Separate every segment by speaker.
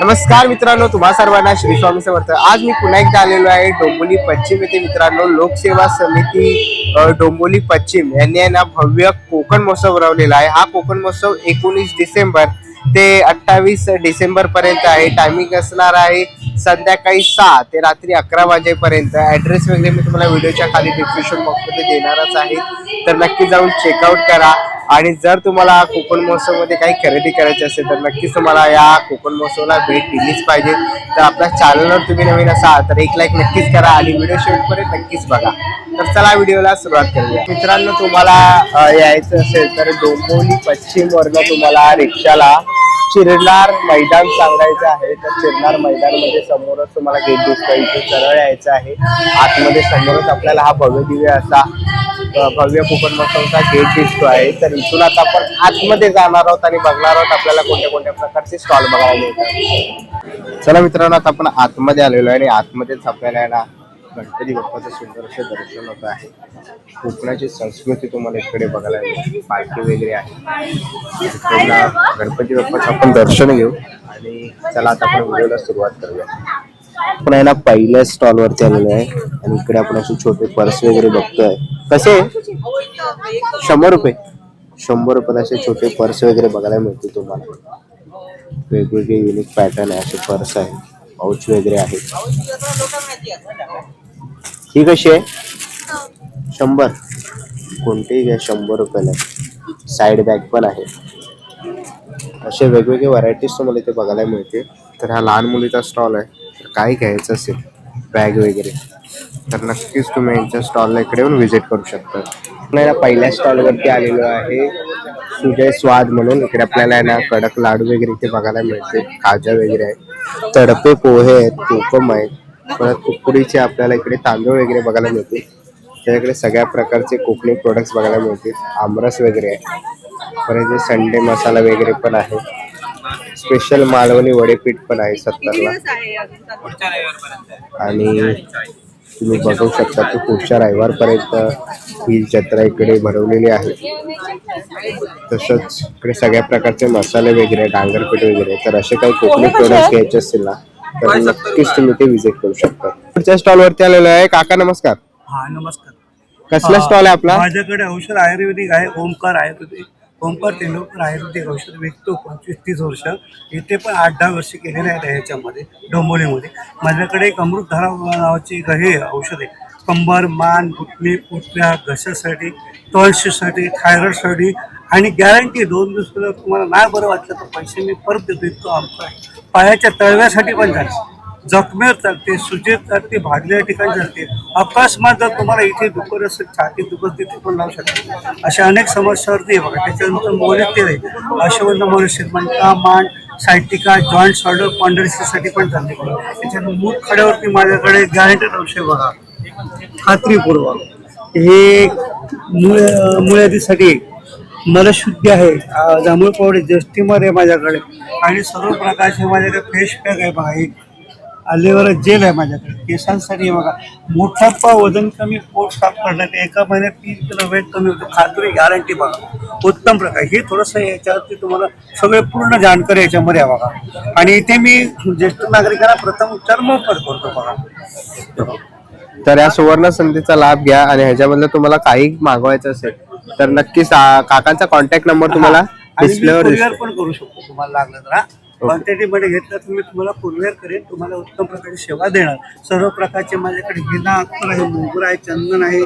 Speaker 1: नमस्कार मित्रांनो तुम्हा सर्वांना श्री स्वामी समर्थ. आज मी पुन्हा एकदा आलेलो आहे डोंबोली पश्चिम येथे मित्रांनो लोकसेवा समिती डोंबोली पश्चिम. यांनी आहे ना भव्य कोकण महोत्सव भरवलेला आहे. हा कोकण महोत्सव एकोणीस डिसेंबर ते अठ्ठावीस डिसेंबर पर्यंत आहे. टायमिंग असणार आहे. संध्याकाळी सहा ते रात्री अकरा वाजेपर्यंत. ऍड्रेस वगैरे मी तुम्हाला व्हिडिओच्या खाली डिस्क्रिप्शन बॉक्समध्ये देणारच आहे. तर नक्की जाऊन चेकआउट करा. आणि जर तुम्हाला कोकण महोत्सवमध्ये काही खरेदी करायची असेल तर नक्कीच तुम्हाला या कोकण महोत्सवला भेट दिलीच पाहिजे. तर आपल्या चॅनलवर तुम्ही नवीन असाल तर एक लाईक नक्कीच करा आणि व्हिडिओ शेवटपर्यंत नक्कीच बघा. तर चला व्हिडिओला सुरुवात करूया. मित्रांनो तुम्हाला यायचं असेल तर डोंबिवली पश्चिमवरनं तुम्हाला रिक्षाला चिरणार मैदान सांगायचं आहे तर चिरणार मैदानमध्ये समोरच तुम्हाला गेट दिसतो इथे सरळ यायचं आहे. आतमध्ये समोरच आपल्याला हा भव्य दिव्य असा भव्य कुपन महोत्सवचा गेट दिसतो आहे तर इथून आता आपण आतमध्ये जाणार आहोत आणि बघणार आहोत आपल्याला कोणत्या कोणत्या प्रकारचे स्टॉल बघायला मिळतात. चला मित्रांनो आता आपण आतमध्ये आलेलो आहे आणि आतमध्येच आपल्याला आहे ना. गणपती बाप्पाचं सुंदर असं दर्शन होत आहे. कोकणाची संस्कृती तुम्हाला इकडे बघायला मिळेल. पालखी वगैरे आहे. इकडला गणपती बाप्पाचं आपण दर्शन घेऊ. आणि चला आता आपण व्हिडिओला सुरुवात करूया. आपण आहे ना पहिल्या स्टॉल वरती आलेलो आहे. आणि इकडे आपण असे छोटे पर्स वगैरे बघतोय. कसे? शंभर रुपये. शंभर रुपयाला असे छोटे पर्स वगैरे बघायला मिळतील तुम्हाला. वेगवेगळे युनिक पॅटर्न आहे. असे पर्स आहे पाऊच वगैरे आहे ही कशी आहे? शंभर. कोणतेही घ्या शंभर रुपयाला साईड बॅग पण आहे. असे वेगवेगळे व्हरायटीज तुम्हाला इथे बघायला मिळते तर हा लहान मुलीचा स्टॉल आहे. तर काय घ्यायचं असेल बॅग वगैरे तर नक्कीच तुम्ही यांच्या स्टॉलला इकडे येऊन व्हिजिट करू शकता. आपल्याला पहिल्या स्टॉलवरती आलेलो आहे सुजय स्वाद म्हणून. इकडे आपल्याला ना कडक लाडू वगैरे इथे बघायला मिळते खाजा वगैरे आहे. तडपे पोहे आहेत कोकम आहेत. परत कुकडीचे आपल्याला इकडे तांदूळ वगैरे बघायला मिळतील. त्याच्याकडे सगळ्या प्रकारचे कोकणी प्रोडक्ट्स बघायला मिळतील. आमरस वगैरे आहे. परत हे संडे मसाला वगैरे पण आहे. स्पेशल मालवणी वडेपीठ पण आहे सत्तरला. आणि तुम्ही बघू शकता की पुढच्या रविवारपर्यंत ही जत्रा इकडे भरवलेली आहे. तसंच इकडे सगळ्या प्रकारचे मसाले वगैरे डांगरपीठ वगैरे. तर असे काही कोकणी प्रोडक्ट घ्यायचे असतील ना तर नक्कीच तुम्ही ते विजिट करू शकता. पुढच्या स्टॉल वरती आलेलो आहे. काका नमस्कार.
Speaker 2: हा नमस्कार.
Speaker 1: कसला स्टॉल आहे आपला?
Speaker 2: माझ्याकडे औषध आयुर्वेदिक आहे ओमकार आयुर्वेदिक. ओमकार तेंडुलकर आयुर्वेदिक औषध विकतो पंचवीस तीस वर्ष. इथे पण आठ दहा वर्ष केलेले आहेत ह्याच्यामध्ये डोंबोलीमध्ये माझ्याकडे एक अमृतधारा नावाची एक हे औषध आहे. कंबर मान घुटणे पोटल्या घशासाठी तळशीसाठी थायरॉइडसाठी आणि गॅरंटी दोन दिवस तुम्हाला नाही बरं वाटलं तर पैसे मी परत देतो. इतकं आमचं आहे. पायाच्या तळव्यासाठी पण चालतं जखमेवर चालते सुजेत चालते भाजलेल्या ठिकाणी चालते. अकस्मात जर तुम्हाला इथे दुखत असेल छाती दुखत तिथे पण लावू शकता. अशा अनेक समस्यावरती आहे बघा. त्याच्यानंतर मोरे तेल आहे अश्वगंध मोरे मान सायटिका जॉईंट शॉल्डर पॉन्डरिसीसाठी पण चालते. बघा त्याच्यानंतर मूठ खड्यावरती माझ्याकडे गॅरंटेड औषध बघा खात्रीपूर्वक. हे मुळ्यादीसाठी मलशुद्धी आहे. जांभूळ पावडे जस्टिमर आहे माझ्याकडे. आणि सर्व प्रकारचे माझ्याकडे फेस पॅक आहे बघा. एक आलेवर जेल आहे माझ्याकडे. केसांसाठी बघा. मोठा वजन कमी पोट साफ करण्यात एका महिन्यात तीन किलो वेट कमी होतो. खात्री गॅरंटी बघा. उत्तम प्रकार. हे थोडंसं याच्यावरती तुम्हाला सगळे पूर्ण जाणकारी याच्यामध्ये आहे बघा. आणि इथे मी ज्येष्ठ नागरिकांना प्रथम उपचार मोफत करतो बघा.
Speaker 1: तर या सुवर्ण संधीचा लाभ घ्या आणि ह्याच्यामधलं तुम्हाला काही मागवायचं असेल तर नक्कीच आ, काकांचा कॉन्टॅक्ट नंबर तुम्हाला डिस्प्लेवर
Speaker 2: कुरिअर
Speaker 1: दिसतो
Speaker 2: पण करू शकतो तुम्हाला लागलं तर हा. क्वांटिटी मध्ये घेतलं तर मी तुम्हाला कुरिअर करेन तुम्हाला उत्तम प्रकारची सेवा देणार. सर्व प्रकारचे माझ्याकडे हिना अत्तर आहे मोगरा आहे चंदन आहे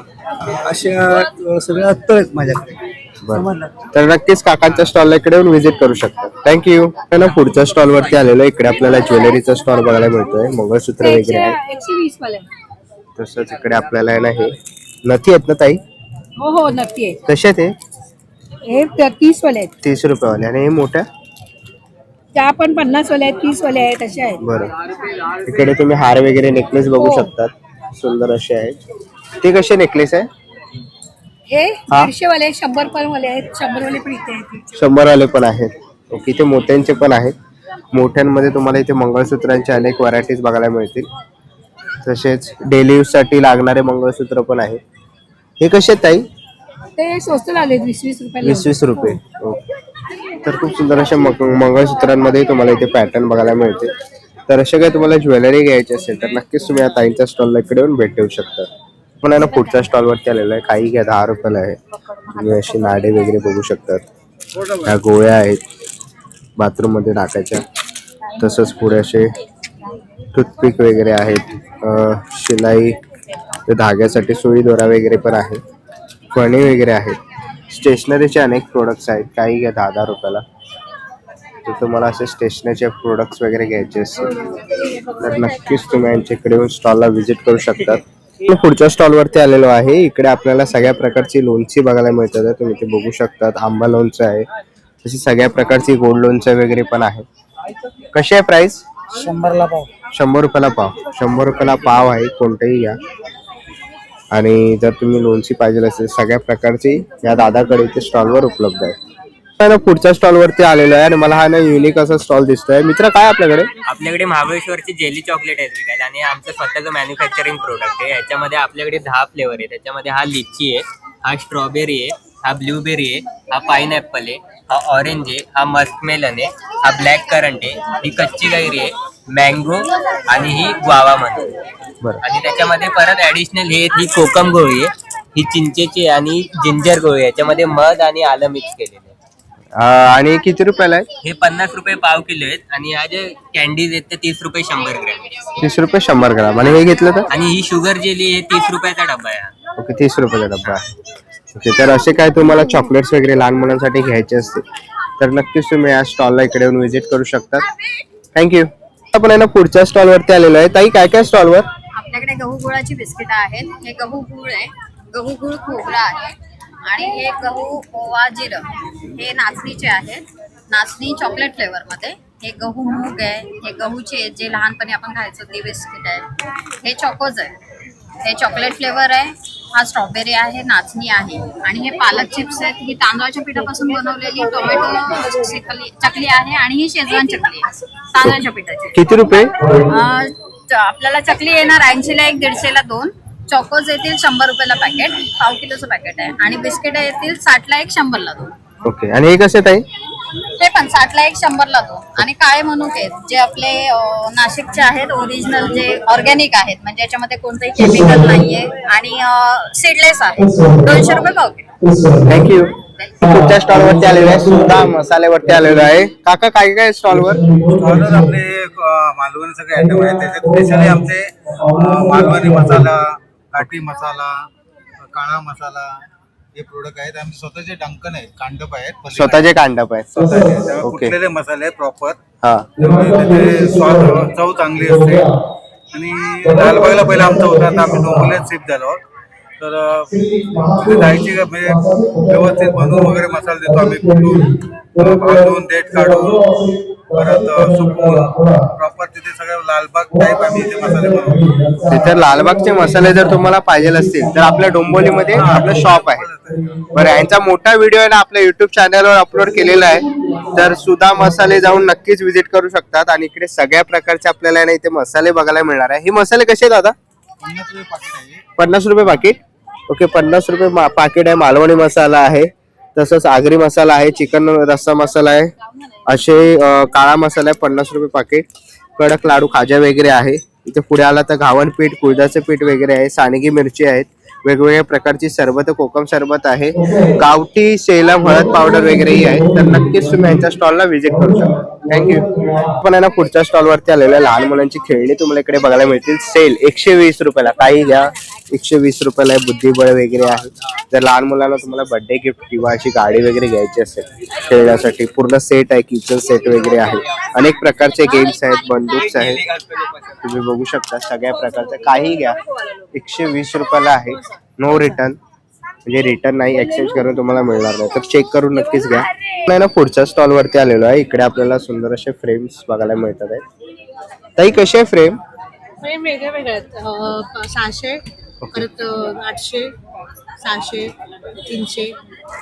Speaker 2: अशा अं, सगळ्या अत्तर आहेत माझ्याकडे. समजलं
Speaker 1: तर नक्कीच काकांच्या स्टॉलला इकडे येऊन व्हिजिट करू शकता. थँक्यू ना पुढच्या स्टॉल वरती आलेलो. इकडे आपल्याला ज्वेलरीचा स्टॉल बघायला मिळतोय मंगळसूत्र वगैरे. आहे
Speaker 3: एकशे वीस वाले
Speaker 1: तसंच इकडे आपल्याला आहे ना हे. नथी आहेत ना ताई?
Speaker 3: हो हो नक्की आहे
Speaker 1: आहेत हे?
Speaker 3: त- तीस वाले आहेत.
Speaker 1: तीस रुपयावाले. आणि हे मोठ्या?
Speaker 3: त्या पण पन्नास वाले आहेत तीस वाले आहेत असे आहेत.
Speaker 1: बरं. इकडे तुम्ही हार वगैरे नेकलेस बघू
Speaker 3: हो.
Speaker 1: शकतात. सुंदर असे आहेत. ते कसे नेकलेस आहे?
Speaker 3: हे
Speaker 1: हा.
Speaker 3: दीडशे वाले आहेत, शंभर पण वाले आहेत शंभर वाले पण इथे आहेत.
Speaker 1: शंभर वाले पण आहेत. ओके इथे मोठ्यांचे पण आहेत. मोठ्यांमध्ये तुम्हाला इथे मंगळसूत्रांचे अनेक व्हरायटीज बघायला मिळतील. तसेच डेली यूजसाठी लागणारे मंगळसूत्र पण आहेत. हे कसे आहेत ताई?
Speaker 3: ते स्वस्त लागले वीस वीस रुपयाला.
Speaker 1: वीस वीस रुपये. ओके. तर खूप सुंदर अशा मग मंगळसूत्रांमध्ये तुम्हाला इथे पॅटर्न बघायला मिळते. तर असे काही तुम्हाला ज्वेलरी घ्यायची असेल तर नक्कीच तुम्ही या ताईंच्या स्टॉलला इकडे येऊन भेट देऊ शकता. पण आहे ना पुढच्या स्टॉलवरती आलेलं आहे. काही घ्या दहा रुपयाला आहे. तुम्ही अशी नाडे वगैरे बघू शकतात. ह्या गोळ्या आहेत. बाथरूममध्ये टाकायच्या. तसंच पुढे असे टूथपिक वगैरे आहेत शिलाई धाग्यासाठी सुई दोरा वगैरे पण आहे फणी वगैरे आहेत. स्टेशनरीचे अनेक प्रोडक्ट्स आहेत काही घ्या दहा दहा रुपयाला. तर तुम्हाला असे स्टेशनरीचे प्रोडक्ट्स वगैरे घ्यायचे असतील तर नक्कीच तुम्ही यांच्याकडे येऊन स्टॉलला व्हिजिट करू शकतात मी पुढच्या स्टॉलवरती आलेलो आहे इकडे आपल्याला सगळ्या प्रकारची लोणची बघायला मिळतात तुम्ही ते बघू शकतात. आंबा लोणचं आहे तशी सगळ्या प्रकारची गोल्ड लोणचं वगैरे पण आहे. कशी आहे प्राईस
Speaker 2: शंभरला पाव.
Speaker 1: शंभर रुपयाला पाव. शंभर रुपयाला पाव आहे कोणतेही घ्या. आणि जर तुम्ही लोणची पाहिजे असेल सगळ्या प्रकारची या दादाकडे इथे स्टॉलवर उपलब्ध आहे. तर ना पुढच्या स्टॉलवरती आलेलो आहे आणि मला हा ना युनिक असा स्टॉल दिसतोय. मित्र काय आपल्याकडे?
Speaker 4: आपल्याकडे महाबळेश्वरची जेली चॉकलेट आहेत विकायला आणि आमचं स्वतःचं मॅन्युफॅक्चरिंग प्रोडक्ट आहे. याच्यामध्ये आपल्याकडे दहा फ्लेवर आहे. त्याच्यामध्ये हा लिची आहे हा स्ट्रॉबेरी आहे हा ब्लूबेरी आहे हा पाइनॲपल आहे हा ऑरेंज आहे हा मस्कमेलन आहे हा ब्लॅक करंट आहे ही कच्ची गायरी आहे मँगो आणि ही ग्वावा म्हणून.
Speaker 1: बरं.
Speaker 4: आणि त्याच्यामध्ये परत ऍडिशनल हे ही कोकम गोळी आहे ही चिंचेची आहे आणि जिंजर गोळी आहे याच्यामध्ये मध आणि आलं मिक्स केलेलं आहे.
Speaker 1: अं, आणि किती रुपयाला आहे?
Speaker 4: हे पन्नास रुपये पाव किलो आहेत आणि ह्या जे कॅन्डीज आहेत ते तीस रुपये शंभर ग्रॅम
Speaker 1: तीस रुपये शंभर ग्राम. आणि हे घेतलं तर?
Speaker 4: आणि ही शुगर जेली हे तीस रुपयाचा डबा आहे हा.
Speaker 1: ओके तीस रुपयाचा डब्बा आहे ओके तर असे काय तुम्हाला चॉकलेट्स वगैरे लहान मुलांसाठी घ्यायचे असतील तर नक्कीच तुम्ही या स्टॉलला इकडे येऊन व्हिजिट करू शकता थँक्यू आपण आहे ना पुढच्या स्टॉलवरती आलेलो आहे. ताई काय काय स्टॉलवर
Speaker 5: आपल्याकडे गहू गुळाची बिस्किट आहेत. हे गहू गुळ आहे. गहू गुळ खोबरा आहे. आणि हे गहू ओवा जिरं. हे नाचणीचे आहेत. नाचणी चॉकलेट फ्लेवर मध्ये. हे गहू मूग आहे. हे गहूचे जे लहानपणी आपण खायचो ते बिस्किट आहे. हे चॉकोज आहे. हे चॉकलेट फ्लेवर आहे. हा स्ट्रॉबेरी आहे नाचणी आहे. आणि हे पालक चिप्स आहेत. ही तांदळाच्या पिठापासून बनवलेली टोमॅटो चकली चकली आहे आणि ही शेजवान चकली आहे. तांदळाच्या पिठाची.
Speaker 1: किती रुपये?
Speaker 5: अं, च- आपल्याला चकली येणार ऐंशीला एक दीडशेला दोन. चॉकोज येतील शंभर रुपयाला पॅकेट. पाव किलोचं पॅकेट आहे. आणि बिस्किट येतील साठला एक शंभरला दोन.
Speaker 1: ओके. आणि हे कसे ताई?
Speaker 5: ते पण साठला एक शंभरला दोन आणि काळे मनुके आहेत जे आपले अं, नाशिकचे आहेत ओरिजिनल जे ऑर्गॅनिक आहेत म्हणजे याच्यामध्ये कोणतंही केमिकल नाहीये. आणि सीडलेस आहे. दोनशे रुपये पाव किलो.
Speaker 1: थँक्यू पुढच्या स्टॉलवरती आलेलो आहे. सुद्धा मसाल्यावरती आलेलो आहे. काका काय काय स्टॉलवर
Speaker 2: स्टॉलवर आपले अ, मालवणी सगळे आयटम आहेत. त्याच्यात स्पेशली आमचे अ, मालवणी मसाला घाटी मसाला काळा मसाला हे प्रोडक्ट आहेत. आमचे स्वतःचे डंकन आहेत. कांडप आहेत.
Speaker 1: स्वतःचे कांडप आहे
Speaker 2: स्वतःचे. त्यामुळे
Speaker 1: ओके
Speaker 2: कुठलेले मसाले आहेत प्रॉपर
Speaker 1: हा.
Speaker 2: त्याचे स्वाद चव चांगली असते. आणि लालबागला पहिला आमचा होता. आता आम्ही डोंबोलीत शिफ्ट झालो आहोत. तर अ, तिथे जायची का म्हणजे व्यवस्थित बनवून वगैरे मसाला देतो आम्ही कुठून? भाजून देठ काढून. परत प्रॉपर तिथे सगळं लालबाग टाईप आम्ही इथे मसाले बनवतो
Speaker 1: तिथे लालबागचे मसाले जर तुम्हाला पाहिजे असतील तर आपल्या डोंबोलीमध्ये आपलं शॉप आहे. बरं यांचा मोठा व्हिडिओ आहे ना आपल्या युट्यूब चॅनलवर अपलोड केलेला आहे. तर सुधा मसाले जाऊन नक्कीच विजिट करू शकतात. आणि इकडे सगळ्या प्रकारचे आपल्याला ना इथे मसाले बघायला मिळणार आहे. हे मसाले कसे आहेत दादा?
Speaker 2: पन्नास रुपये पाकिट
Speaker 1: ओके पन्नास रुपये पाकिट आहे. मालवणी मसाला आहे. तसंच आगरी मसाला आहे. चिकन रस्सा मसाला आहे. असे काळा मसाला आहे पन्नास रुपये पाकिट कडक लाडू खाजा वगैरे आहे. इथे पुढे आला तर घावन पीठ कुळदाचं पीठ वगैरे आहे सानगी मिरची आहेत. वेगवेगळ्या प्रकारची सरबत कोकम सरबत आहे. गावठी सेलम हळद पावडर वगैरेही आहे तर नक्कीच तुम्ही यांच्या स्टॉलला व्हिजिट करू शकता. थँक्यू पण आहे ना पुढच्या स्टॉलवरती आलेल्या लहान मुलांची खेळणी तुम्हाला इकडे बघायला मिळतील. सेल एकशे वीस रुपयाला. काही घ्या. एकशे वीस रुपयाला बुद्धिबळ वगैरे आहे. जर लहान मुलांना तुम्हाला बर्थडे गिफ्ट किंवा अशी गाडी वगैरे घ्यायची असेल खेळण्यासाठी पूर्ण सेट आहे किचन सेट वगैरे आहे. अनेक प्रकारचे गेम्स आहेत बंदूक्स आहेत. तुम्ही बघू शकता सगळ्या प्रकारचे. काही घ्या. एकशे वीस रुपयाला आहे. नो रिटर्न म्हणजे रिटर्न नाही एक्सचेंज करून तुम्हाला मिळणार नाही. तर चेक करून नक्कीच घ्या. नाही ना पुढच्या स्टॉल वरती आलेलो आहे. इकडे आपल्याला सुंदर असे फ्रेम्स बघायला मिळतात आहेत. ताई कशी आहे फ्रेम
Speaker 6: फ्रेम वेगळे वेगळे आहेत. सहाशे परत आठशे सहाशे तीनशे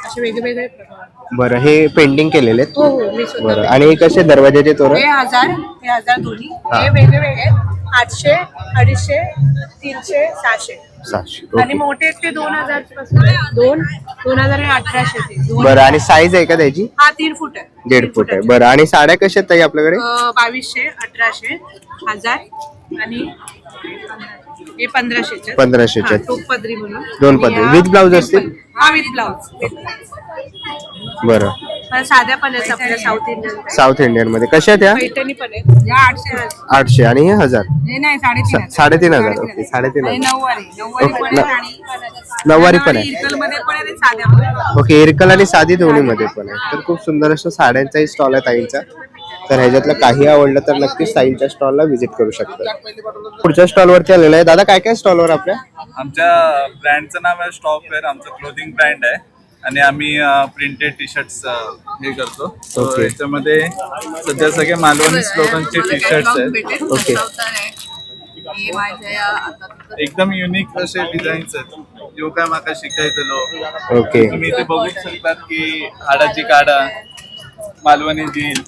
Speaker 6: असे वेगळे वेगळे प्रकार.
Speaker 1: बरं हे पेंटिंग केलेले आहेत?
Speaker 6: हो हो मी स्वतः
Speaker 1: बरं. आणि कसे दरवाजाचे तोरण?
Speaker 6: हे हजार हे हजार दोन्ही.
Speaker 1: हे.
Speaker 6: वेगळे वेगळे आहेत. आठशे अडीचशे तीनशे सहाशे.
Speaker 1: सातशे
Speaker 6: आणि मोठे आहेत ते दोन हजार. दोन? दोन हजार आणि अठराशे ते. दोन
Speaker 1: बरं आणि साईज आहे का त्याची?
Speaker 6: हा तीन फूट आहे.
Speaker 1: दीड फूट आहे. बरं आणि साड्या कशा आहेत ताई आपल्याकडे?
Speaker 6: अं, बावीसशे अठराशे हजार आणि हे पंधराशेचे
Speaker 1: पंधराशेचे आहेत.
Speaker 6: टोप पदरी म्हणून.
Speaker 1: दोन पदरी. With blouse
Speaker 6: हा
Speaker 1: असतील?
Speaker 6: हा विथ ब्लाऊज
Speaker 1: बरं.
Speaker 6: साध्या पण आहेत आपल्या साऊथ इंडियन
Speaker 1: साऊथ इंडियनमध्ये. कशा आहेत त्या
Speaker 6: पैठणी पण आहेत. या आठशे
Speaker 1: आठशे. आणि हे हजार?
Speaker 6: हे नाही साडेतीन
Speaker 1: सा- साडेतीन हजार. ओके साडेतीन हजार.
Speaker 6: नऊवारी. नऊवारी
Speaker 1: ओके,
Speaker 6: पण
Speaker 1: न-
Speaker 6: आहे आणि
Speaker 1: नऊवारी पण आहे
Speaker 6: इरकलमध्ये पण आहे आणि साध्या पण आहे.
Speaker 1: ओके इरकल आणि साधी दोन्ही मध्ये पण आहे तर खूप सुंदर असं साड्यांचाही स्टॉल आहे ताईंचा. तर ह्याच्यातलं काही आवडलं तर नक्कीच ताईंच्या स्टॉलला व्हिजिट करू शकता पुढच्या स्टॉलवरती आलेलं आहे. दादा काय काय स्टॉलवर आपल्या?
Speaker 7: आमच्या ब्रँडचं नाव आहे स्टॉपवेअर आमचं क्लोथिंग ब्रँड आहे. आणि आम्ही प्रिंटेड टी शर्ट्स हे करतो.
Speaker 1: Okay.
Speaker 7: याच्यामध्ये सध्या सगळे मालवणी स्लोगनचे टी शर्ट्स आहेत.
Speaker 1: ओके
Speaker 7: एकदम युनिक असे डिझाईन्स आहेत. जो काय माका शिकायचलो
Speaker 1: ओके
Speaker 7: तुम्ही इथे बघू शकतात की हाडाची काडा मालवणी जील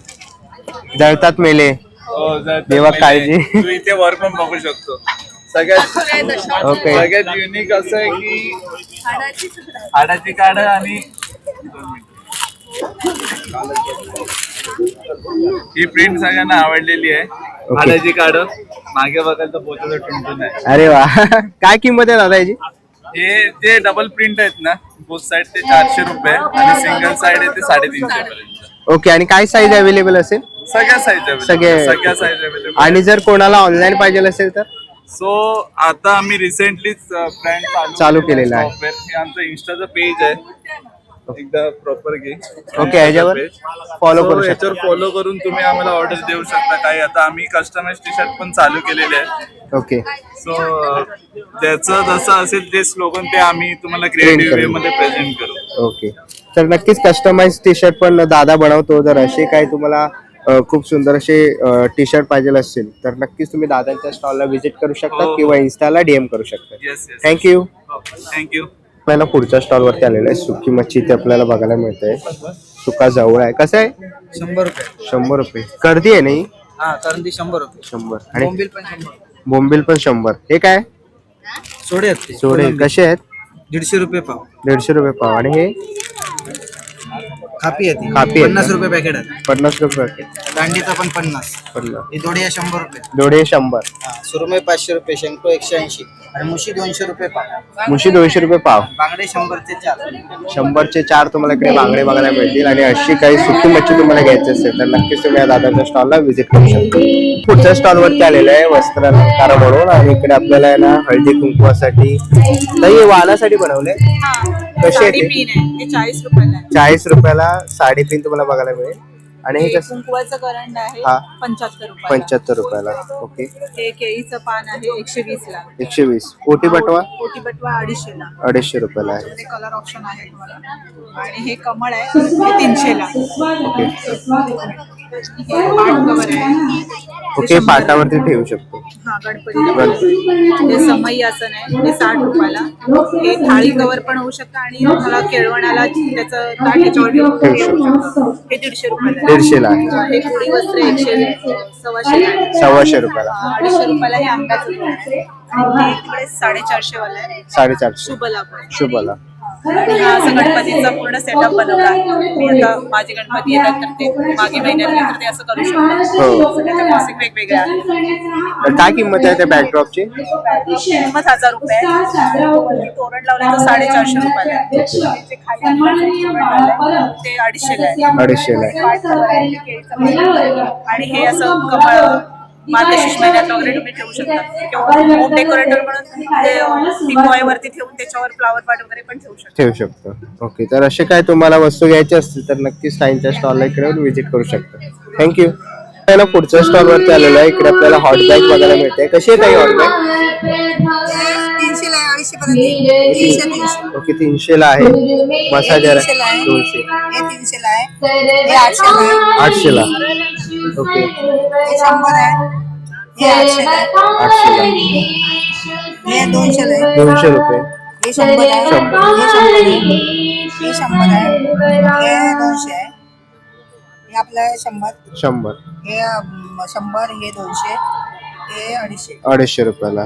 Speaker 1: जळतात मेले.
Speaker 7: हो, जर
Speaker 1: देवा काळजी.
Speaker 7: तू इथे वर पण बघू शकतो. सगळ्यात
Speaker 1: ओके
Speaker 7: सगळ्यात युनिक असं आहे की हाडाची काढ आणि ही प्रिंट सगळ्यांना आवडलेली आहे. हाडाची काढ. मागे बघायला तर पोचायचं टुनटुन आहे.
Speaker 1: अरे वा. काय किंमत आहे दादा याची?
Speaker 7: हे ते डबल प्रिंट आहेत ना. बोथ साइड ते चारशे रुपये आणि सिंगल साइड आहे ते साडेतीनशे पर्यंत
Speaker 1: ओके आणि काय साईज अवेलेबल असेल?
Speaker 7: सगळ्या साईज
Speaker 1: सगळे-
Speaker 7: सगळ्या साईज अवेलेबल
Speaker 1: आणि जर कोणाला ऑनलाईन पाहिजे असेल तर?
Speaker 7: सो आता आम्ही रिसेंटलीच ब्रँड
Speaker 1: चालू केलेलं आहे.
Speaker 7: हे आमचं इन्स्टाचं पेज आहे. एकदा प्रॉपर घे.
Speaker 1: ओके ह्याच्यावर फॉलो करू शकता.
Speaker 7: याच्यावर फॉलो करून तुम्ही आम्हाला ऑर्डर देऊ शकता. काही आता आम्ही कस्टमाइज टी शर्ट पण चालू केलेले आहे.
Speaker 1: ओके
Speaker 7: सो त्याचं जसं असेल ते स्लोगन ते आम्ही तुम्हाला क्रिएटिव्ह वे
Speaker 1: करू.
Speaker 7: मध्ये प्रेझेंट करू.
Speaker 1: ओके तर नक्कीच कस्टमाइज टी शर्ट पण दादा बनवतो. जर असे काही तुम्हाला खूप सुंदर असे टी शर्ट पाहिजे असतील तर नक्कीच तुम्ही दादांच्या स्टॉलला व्हिजिट करू शकता
Speaker 7: हो.
Speaker 1: किंवा इन्स्टाला डीएम करू शकता.
Speaker 7: येस येस
Speaker 1: थँक्यू
Speaker 7: थँक्यू
Speaker 1: आपल्याला पुढच्या स्टॉलवरती आलेलं आहे सुकी मच्छी इथे आपल्याला बघायला मिळते सुका जवळ आहे. कसं आहे?
Speaker 8: शंभर रुपये.
Speaker 1: शंभर रुपये. गर्दी आहे नाही?
Speaker 8: हा ती शंभर रुपये.
Speaker 1: शंभर. आणि
Speaker 8: बोंबील पण शंभर.
Speaker 1: बोंबील पण शंभर. हे काय?
Speaker 8: सोडे आहेत ते.
Speaker 1: सोडे.
Speaker 8: कोलंबी.
Speaker 1: कसे आहेत?
Speaker 8: दीडशे रुपये पाव.
Speaker 1: दीडशे रुपये पाव. आणि हे?
Speaker 8: खापी आहे ती.
Speaker 1: खापी आहे
Speaker 8: पन्नास
Speaker 1: का?
Speaker 8: रुपये पॅकेट आहे.
Speaker 1: पन्नास रुपये
Speaker 8: दांडीचा पण पन्नास.
Speaker 1: पन्नास.
Speaker 8: ही दोडी आहे शंभर रुपये.
Speaker 1: दोडे शंभर.
Speaker 8: हा सुरमई पाचशे रुपये शंको एकशे ऐंशी. आणि मुशी दोनशे रुपये पाव.
Speaker 1: मुशी दोनशे रुपये पाव.
Speaker 8: बांगडे शंभरचे चार.
Speaker 1: शंभरचे चार तुम्हाला इकडे बांगडे बघायला मिळतील आणि अशी काही सुकी मच्छी तुम्हाला घ्यायची असेल तर नक्कीच तुम्ही या दादाच्या स्टॉलला व्हिजिट करू शकता. पुढच्या स्टॉलवरती आलेलं आहे वस्त्र अलंकार म्हणून आणि इकडे आपल्याला आहे ना हळदी कुंकवासाठी नाही वाणासाठी बनवले कसे
Speaker 6: साडी
Speaker 1: आहे
Speaker 6: पिन आहे. हे चाळीस रुपयाला आहे.
Speaker 1: चाळीस रुपयाला साडी पिन तुम्हाला बघायला मिळेल. आणि हे कसं
Speaker 6: कुंकवाचं करंड आहे
Speaker 1: हा.
Speaker 6: पंच्याहत्तर रुपये
Speaker 1: पंच्याहत्तर रुपयाला. ओके.
Speaker 6: हे केळीचं पान आहे एकशे वीस ला.
Speaker 1: एकशे वीस. कोटी बटवा?
Speaker 6: कोटी बटवा अडीचशे ला.
Speaker 1: अडीचशे रुपयाला आहे.
Speaker 6: कलर ऑप्शन आहे तुम्हाला. आणि हे कमळ आहे हे तीनशे ला.
Speaker 1: ओके. ओके पाटावरती ठेवू शकतो.
Speaker 6: हा गणपतीला हे समई आसन आहे हे साठ रुपयाला. हे थाळी कवर पण होऊ शकतं आणि मला केळवणाला त्याचं ताट याच्यावर
Speaker 1: ठेवू शकतो.
Speaker 6: हे दीडशे रुपयाला.
Speaker 1: दीडशेला आहे.
Speaker 6: हे कुडी वस्त्र एकशे सव्वाशे.
Speaker 1: सव्वाशे रुपयाला.
Speaker 6: अडीचशे रुपयाला हे आंब्याचं झाड आहे. आणि हे इकडे साडेचारशे वाला आहे.
Speaker 1: साडेचारशे.
Speaker 6: शुभला पण.
Speaker 1: शुभला.
Speaker 6: आणि हा असं गणपतीचा पूर्ण सेटअप बनवला आहे मी आता माझे गणपती येतात तर ते मागे महिन्यातले तर ते असं करू शकतो. त्याचे वेगवेगळे आहे
Speaker 1: तर काय किंमत आहे त्या बॅकड्रॉपची
Speaker 6: किंमत हजार रुपये आहे. तोरण लावलं तर साडेचारशे रुपयाला आहे. ते अडीचशेला आहे
Speaker 1: अडीचशेला आहे
Speaker 6: आहे, ते पान आहे. आणि हे असं कमळ मार्गशीर्ष महिन्यात वगैरे तुम्ही ठेवू शकता. किंवा होम डेकोरेटर म्हणून ते वरती ठेवून त्याच्यावर फ्लावर पाट वगैरे पण ठेवू शकता.
Speaker 1: ठेवू शकतो. ओके तर असे काय तुम्हाला वस्तू घ्यायची असतील तर नक्कीच साईनच्या स्टॉलला इकडे व्हिजिट करू शकता. थँक्यू ना पुढच्या स्टॉल वरती आलेलो आहे. इकडे आपल्याला हॉट बॅग बघायला मिळते कशी आहे ताई हॉट बॅग
Speaker 9: तीनशे
Speaker 1: ओके तीनशेला आहे. मसाजर
Speaker 9: आहे.
Speaker 1: दोनशे.
Speaker 9: तीनशेला हे
Speaker 1: ओके
Speaker 9: हे शंभर आहे हे आठशेला आहे
Speaker 1: आठशेला
Speaker 9: हे दोनशेला आहे
Speaker 1: दोनशे रुपये.
Speaker 9: हे शंभर. आहे. हे शंभर आहे हे शंभर आहे हे दोनशे आहे हे आपलं शंभर
Speaker 1: शंभर.
Speaker 9: हे अं, शंभर हे दोनशे. अडीचशे.
Speaker 1: अडीचशे रुपयाला.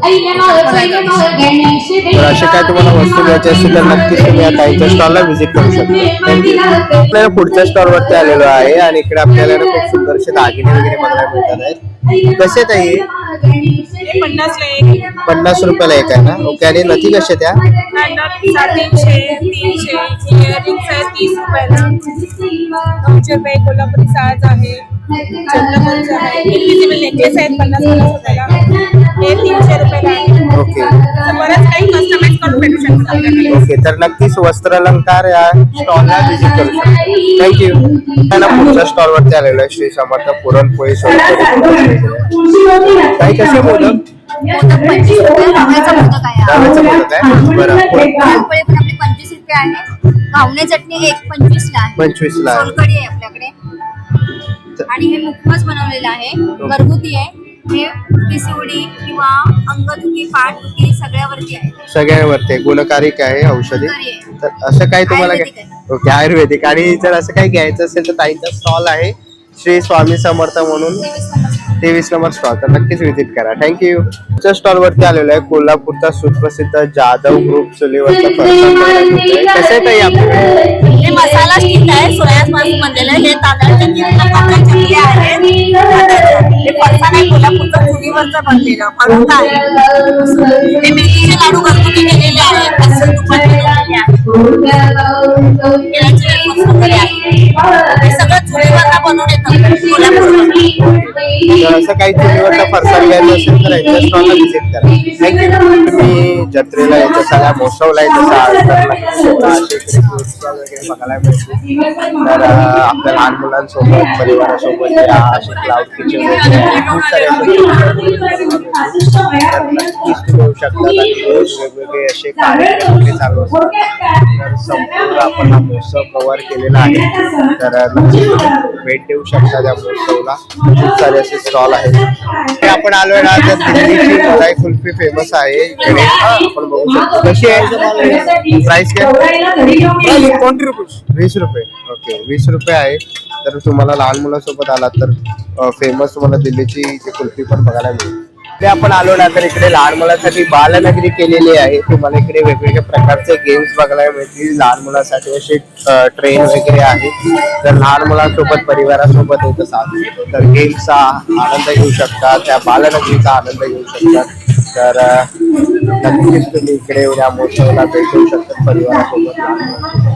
Speaker 1: तर असे काय तुम्हाला वस्तू घ्यायची असेल तर नक्कीच तुम्ही या ताईच्या स्टॉलला व्हिजिट करू शकता. थँक्यू आपल्याला पुढच्या स्टॉल वरती आलेलो आहे आणि इकडे आपल्याला ना खूप सुंदरसे दागिने वगैरे बघायला मिळतात. आहेत कसे आहेत ताई
Speaker 6: हे पन्नासला एक.
Speaker 1: पन्नास रुपयाला एक आहे ना? ओके आणि नथी कशा त्या?
Speaker 6: कोल्हापुरी साज आहे. नेकलेस आहेत पन्नास पन्नास हे तीनशे रुपयाला आहे
Speaker 1: ओके.
Speaker 6: तर बरंच काही कस्टमाइज करून भेटू शकतात आपल्याकडे.
Speaker 1: ओके तर नक्कीच वस्त्र अलंकार या स्टॉलला व्हिजिट करू शकता. थँक्यू त्यांना पुढच्या स्टॉल वरती आलेलो आहे श्री समर्थ पुरणपोळी काही कसे मोदक
Speaker 5: मोदक पंचवीस रुपये रव्याचा मोदक आहे हा.
Speaker 1: रव्याचं मोदक आहे? बरं
Speaker 5: पुरणपोळी पण आपली पंचवीस रुपये आहे. घावणे चटणी एक पंचवीस ला आहे.
Speaker 1: 25 ला आहे.
Speaker 5: सोलकढी आहे आपल्याकडे. आणि हे मुखमस बनवलेलं आहे. घरगुती आहे. हे पिसिवडी किंवा अंगदुखी पाठदुखी सगळ्यावरती आहे.
Speaker 1: सगळ्यांवरती आहे. गुणकारिक आहे औषधी.
Speaker 5: आहे.
Speaker 1: तर असं काही तुम्हाला
Speaker 5: आयुर्वेदिक
Speaker 1: ओके आयुर्वेदिक. आणि जर असं काही घ्यायचं असेल तर ताईंचा स्टॉल आहे. श्री स्वामी समर्थ म्हणून. तेवीस नंबर स्टॉल तर नक्कीच व्हिजिट करा. थँक्यू तुमच्या स्टॉल वरती आलेलो आहे कोल्हापूरचा सुप्रसिद्ध जाधव ग्रुप चुलीवरचा. कसं ताई आपल्याकडे
Speaker 6: हे मसाला स्टिक आहे. सोयासपासून बनलेलं हे तांदळाच्या तीन प्रकारच्या चकली आहेत. हे फरसाण आहे कोल्हापूरचं चुलीवरचं बनलेलं. फरसाण आहे. हे मेथीचे लाडू घरगुती केलेले आहेत. अस्सल तुपात बनवलेले आहेत केळ्याचे वेफर्स वगैरे आहेत हे सगळं चुलीवरनं बनवून येतं. कोल्हापूरमध्ये.
Speaker 1: तर असं काही चुलीवरचा फरसाण घ्यायचं असेल तर यांच्या स्टॉलला व्हिजिट करा. थँक्यू मी जत्रेला यायचं सगळ्या महोत्सवला वगैरे बघायला मिळतील. तर आपल्या लहान मुलांसोबत परिवारासोबत असे क्लाउड किचन वगैरे आहे. खूप सारे असे तर नक्कीच तुम्ही येऊ शकता आणि रोज वेगवेगळे असे कार्यक्रम चालू असतात. तर संपूर्ण आपण हा महोत्सव कव्हर केलेला आहे. तर तुम्ही भेट देऊ शकता त्या महोत्सवला खूप सारे असे स्टॉल आहेत. हे आपण आलोय ना तर दिल्लीची मलाई कुल्फी फेमस आहे. इकडे आपण बघू शकतो. कशी आहे? प्राइस काय? वीस रुपये. ओके वीस रुपये आहे. तर तुम्हाला लहान मुलासोबत आलात तर फेमस तुम्हाला दिल्लीची कुल्फी पण बघायला मिळेल. इकडे आपण आलो ना तर इकडे लहान मुलांसाठी बालनगरी केलेली आहे. तुम्हाला इकडे वेगवेगळ्या प्रकारचे गेम्स बघायला मिळतील. लहान मुलांसाठी असे ट्रेन वगैरे आहेत तर लहान मुलांसोबत परिवारासोबत येत असाल तर गेम्सचा आनंद घेऊ शकता त्या बालनगरीचा आनंद घेऊ शकतात. तर नक्कीच तुम्ही इकडे या महोत्सवाला भेट देऊ शकतात परिवारासोबत.